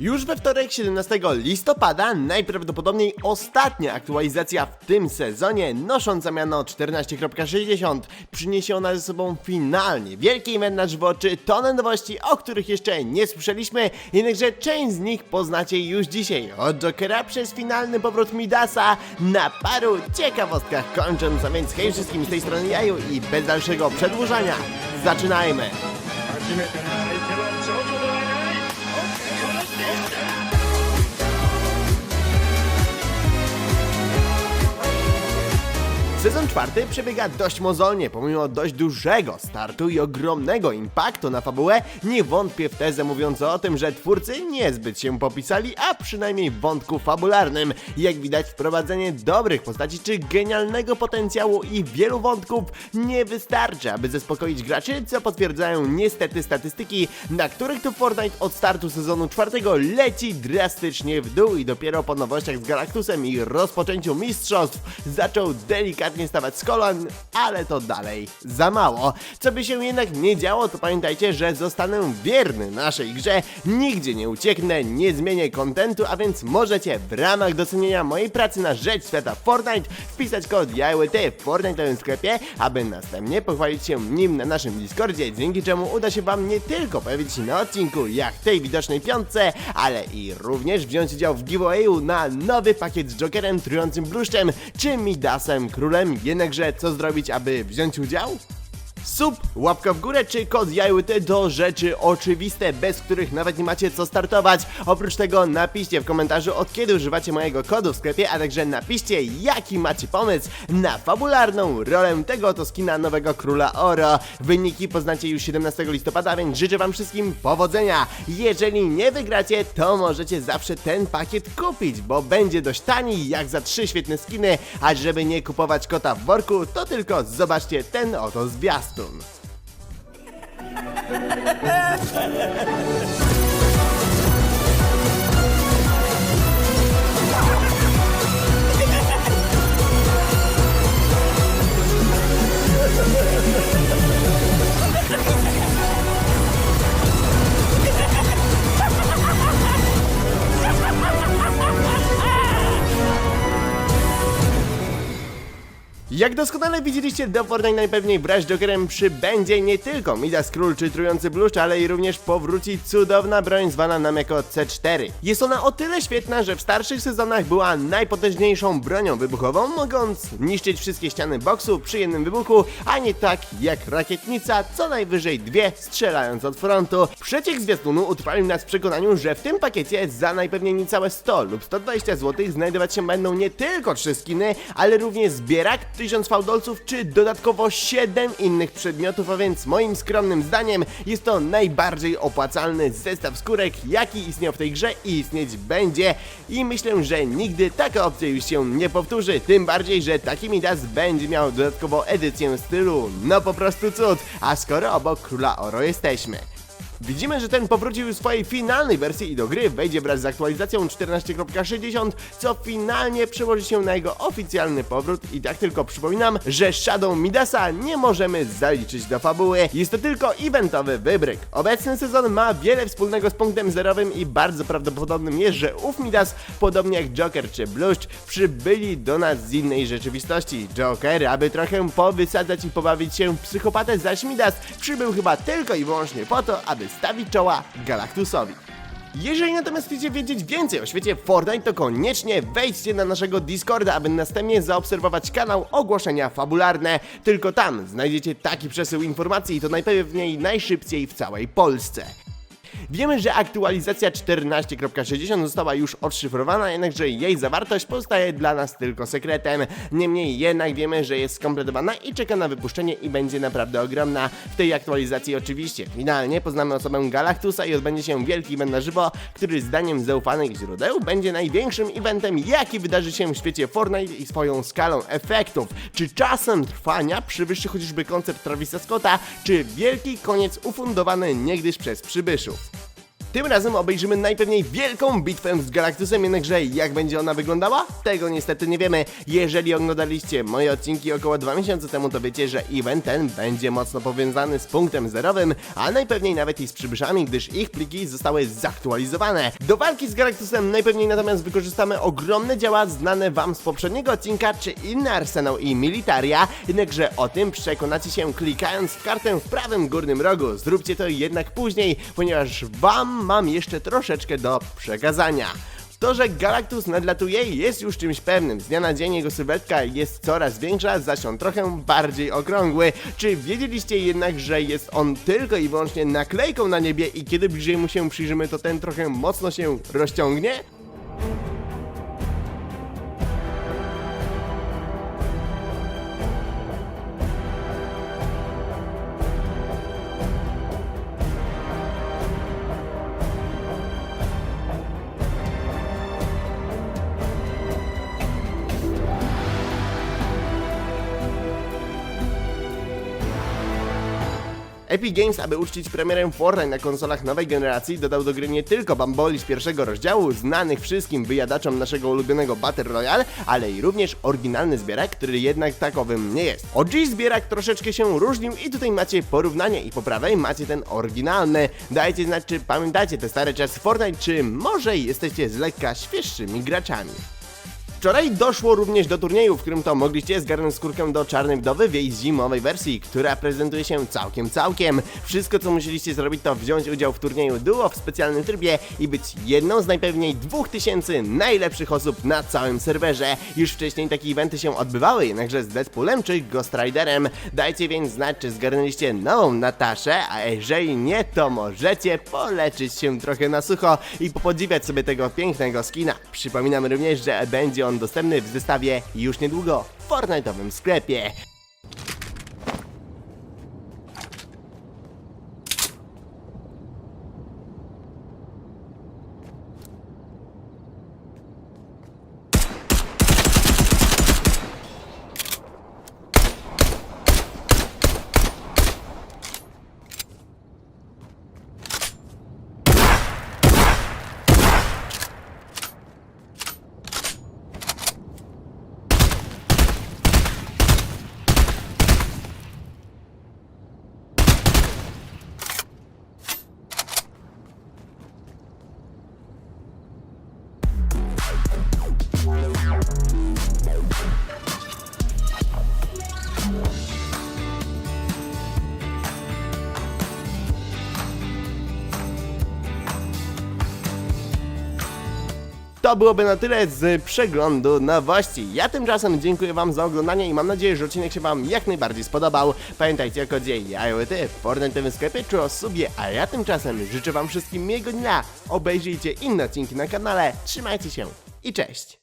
Już we wtorek 17 listopada najprawdopodobniej ostatnia aktualizacja w tym sezonie nosząca miano 14.60 przyniesie ona ze sobą finalnie wielki event na żywo czy tonę nowości, o których jeszcze nie słyszeliśmy, jednakże część z nich poznacie już dzisiaj. Od Jokera przez finalny powrót Midasa na paru ciekawostkach kończąc, a więc hej wszystkim z tej strony Jaju i bez dalszego przedłużania zaczynajmy! Czwarty przebiega dość mozolnie, pomimo dość dużego startu i ogromnego impaktu na fabułę, nie wątpię w tezę mówiącą o tym, że twórcy niezbyt się popisali, a przynajmniej w wątku fabularnym. Jak widać wprowadzenie dobrych postaci czy genialnego potencjału i wielu wątków nie wystarczy, aby zaspokoić graczy, co potwierdzają niestety statystyki, na których to Fortnite od startu sezonu czwartego leci drastycznie w dół i dopiero po nowościach z Galactusem i rozpoczęciu mistrzostw zaczął delikatnie stawać z kolan, ale to dalej za mało. Co by się jednak nie działo, to pamiętajcie, że zostanę wierny naszej grze, nigdzie nie ucieknę, nie zmienię kontentu, a więc możecie w ramach docenienia mojej pracy na rzecz świata Fortnite wpisać kod JAYT w Fortnite'owym sklepie, aby następnie pochwalić się nim na naszym Discordzie, dzięki czemu uda się wam nie tylko pojawić się na odcinku jak tej widocznej piątce, ale i również wziąć udział w giveawayu na nowy pakiet z Jokerem, trującym bluszczem czy Midasem królem. Jednakże co zrobić, aby wziąć udział? Sub, łapka w górę czy kod JAYT to rzeczy oczywiste, bez których nawet nie macie co startować. Oprócz tego napiszcie w komentarzu od kiedy używacie mojego kodu w sklepie, a także napiszcie jaki macie pomysł na fabularną rolę tego oto skina nowego króla Oro. Wyniki poznacie już 17 listopada, więc życzę wam wszystkim powodzenia. Jeżeli nie wygracie, to możecie zawsze ten pakiet kupić, bo będzie dość tani jak za trzy świetne skiny, a żeby nie kupować kota w worku, to tylko zobaczcie ten oto zwiastun. Achtung! Jak doskonale widzieliście, do Fortnite najpewniej brać Jokerem przybędzie nie tylko Midas Król czy Trujący Bluszcz, ale i również powróci cudowna broń zwana nam jako C4. Jest ona o tyle świetna, że w starszych sezonach była najpotężniejszą bronią wybuchową, mogąc niszczyć wszystkie ściany boksu przy jednym wybuchu, a nie tak jak rakietnica, co najwyżej dwie strzelając od frontu. Przeciek zwiastunu utrwalił nas w przekonaniu, że w tym pakiecie za najpewniej niecałe 100 lub 120 zł znajdować się będą nie tylko trzy skiny, ale również zbierak, 1000 fałdolców czy dodatkowo 7 innych przedmiotów, a więc moim skromnym zdaniem jest to najbardziej opłacalny zestaw skórek, jaki istniał w tej grze i istnieć będzie i myślę, że nigdy taka opcja już się nie powtórzy, tym bardziej, że taki Midas będzie miał dodatkowo edycję stylu, no po prostu cud, a skoro obok Króla Oro jesteśmy. Widzimy, że ten powrócił w swojej finalnej wersji i do gry wejdzie wraz z aktualizacją 14.60, co finalnie przełoży się na jego oficjalny powrót i tak tylko przypominam, że Shadow Midasa nie możemy zaliczyć do fabuły. Jest to tylko eventowy wybryk. Obecny sezon ma wiele wspólnego z punktem zerowym i bardzo prawdopodobnym jest, że ów Midas, podobnie jak Joker czy Bluszcz, przybyli do nas z innej rzeczywistości. Joker, aby trochę powysadzać i pobawić się w psychopatę, zaś Midas przybył chyba tylko i wyłącznie po to, aby stawić czoła Galactusowi. Jeżeli natomiast chcecie wiedzieć więcej o świecie Fortnite, to koniecznie wejdźcie na naszego Discorda, aby następnie zaobserwować kanał Ogłoszenia Fabularne. Tylko tam znajdziecie taki przesył informacji i to najpewniej najszybciej w całej Polsce. Wiemy, że aktualizacja 14.60 została już odszyfrowana, jednakże jej zawartość pozostaje dla nas tylko sekretem. Niemniej jednak wiemy, że jest skompletowana i czeka na wypuszczenie i będzie naprawdę ogromna. W tej aktualizacji oczywiście finalnie poznamy osobę Galactusa i odbędzie się wielki event na żywo, który zdaniem zaufanych źródeł będzie największym eventem, jaki wydarzy się w świecie Fortnite i swoją skalą efektów. Czy czasem trwania przewyższy chociażby koncert Travisa Scotta, czy wielki koniec ufundowany niegdyś przez przybyszów? Tym razem obejrzymy najpewniej wielką bitwę z Galactusem, jednakże jak będzie ona wyglądała? Tego niestety nie wiemy. Jeżeli oglądaliście moje odcinki około 2 miesiące temu, to wiecie, że event ten będzie mocno powiązany z punktem zerowym, a najpewniej nawet i z przybyszami, gdyż ich pliki zostały zaktualizowane. Do walki z Galactusem najpewniej natomiast wykorzystamy ogromne działa znane wam z poprzedniego odcinka, czy inny arsenał i militaria, jednakże o tym przekonacie się klikając w kartę w prawym górnym rogu. Zróbcie to jednak później, ponieważ wam mam jeszcze troszeczkę do przekazania. To, że Galactus nadlatuje jest już czymś pewnym. Z dnia na dzień jego sylwetka jest coraz większa, zaś on trochę bardziej okrągły. Czy wiedzieliście jednak, że jest on tylko i wyłącznie naklejką na niebie i kiedy bliżej mu się przyjrzymy, to ten trochę mocno się rozciągnie? Epic Games, aby uczcić premierę Fortnite na konsolach nowej generacji, dodał do gry nie tylko bamboli z pierwszego rozdziału, znanych wszystkim wyjadaczom naszego ulubionego Battle Royale, ale i również oryginalny zbierak, który jednak takowym nie jest. OG zbierak troszeczkę się różnił i tutaj macie porównanie i po prawej macie ten oryginalny. Dajcie znać, czy pamiętacie te stare czasy Fortnite, czy może jesteście z lekka świeższymi graczami. Wczoraj doszło również do turnieju, w którym to mogliście zgarnąć skórkę do Czarnej Wdowy w jej zimowej wersji, która prezentuje się całkiem całkiem. Wszystko co musieliście zrobić to wziąć udział w turnieju duo w specjalnym trybie i być jedną z najpewniej 2000 najlepszych osób na całym serwerze. Już wcześniej takie eventy się odbywały, jednakże z Deadpoolem czy Ghost Riderem. Dajcie więc znać, czy zgarnęliście nową Nataszę, a jeżeli nie, to możecie poleczyć się trochę na sucho i popodziwiać sobie tego pięknego skina. Przypominam również, że będzie on dostępny w zestawie już niedługo w Fortnite'owym sklepie. To byłoby na tyle z przeglądu nowości. Ja tymczasem dziękuję Wam za oglądanie i mam nadzieję, że odcinek się Wam jak najbardziej spodobał. Pamiętajcie o kodzie JAJOT w Fortnite'owym sklepie czy o subie, a ja tymczasem życzę Wam wszystkim miłego dnia. Obejrzyjcie inne odcinki na kanale. Trzymajcie się i cześć!